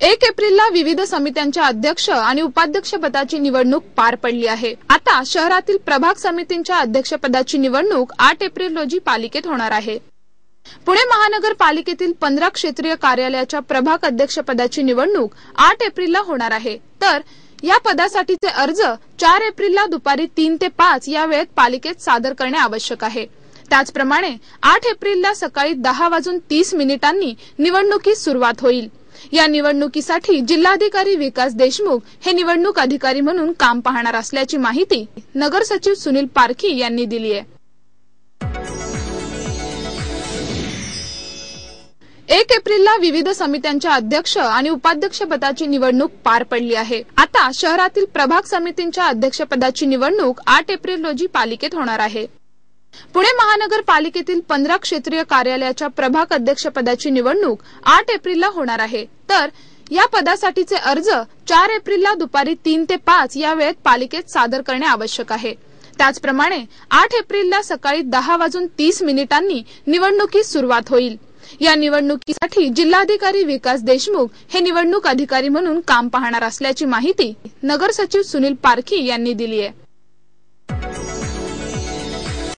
एक एप्रिलला विविध समित्यांच्या अध्यक्ष आणि उपाध्यक्षपदाची निवडणूक पार पडली आहे. आता शहरातील प्रभाग समितींच्या अध्यक्षपदाची निवडणूक आठ एप्रिल रोजी पालिकेत होणार आहे. पुणे महानगरपालिकेतील पंधरा क्षेत्रीय कार्यालयाच्या प्रभाग अध्यक्षपदाची निवडणूक आठ एप्रिलला होणार आहे. तर या पदासाठीचे अर्ज चार एप्रिलला दुपारी तीन ते पाच या वेळेत पालिकेत सादर करणे आवश्यक आहे. त्याचप्रमाणे आठ एप्रिलला सकाळी दहा वाजून तीस मिनिटांनी निवडणुकीस सुरुवात होईल. या निवडणुकीसाठी जिल्हाधिकारी विकास देशमुख हे निवडणूक अधिकारी म्हणून काम पाहणार असल्याची माहिती नगर सचिव सुनील पारखी यांनी दिली आहे. एक एप्रिलला विविध समित्यांच्या अध्यक्ष आणि उपाध्यक्ष पदाची निवडणूक पार पडली आहे. आता शहरातील प्रभाग समितींच्या अध्यक्षपदाची निवडणूक आठ एप्रिल रोजी पालिकेत होणार आहे. पुणे महानगरपालिकेतील पंधरा क्षेत्रीय कार्यालयाच्या प्रभाग अध्यक्षपदाची निवडणूक आठ एप्रिलला होणार आहे. तर या पदासाठीचे अर्ज चार एप्रिलला दुपारी तीन ते पाच या वेळेत पालिकेत सादर करणे आवश्यक आहे. त्याचप्रमाणे आठ एप्रिलला सकाळी दहा वाजून तीस मिनिटांनी निवडणुकीस सुरुवात होईल. या निवडणुकीसाठी जिल्हाधिकारी विकास देशमुख हे निवडणूक अधिकारी म्हणून काम पाहणार असल्याची माहिती नगर सचिव सुनील पारखी यांनी दिली आहे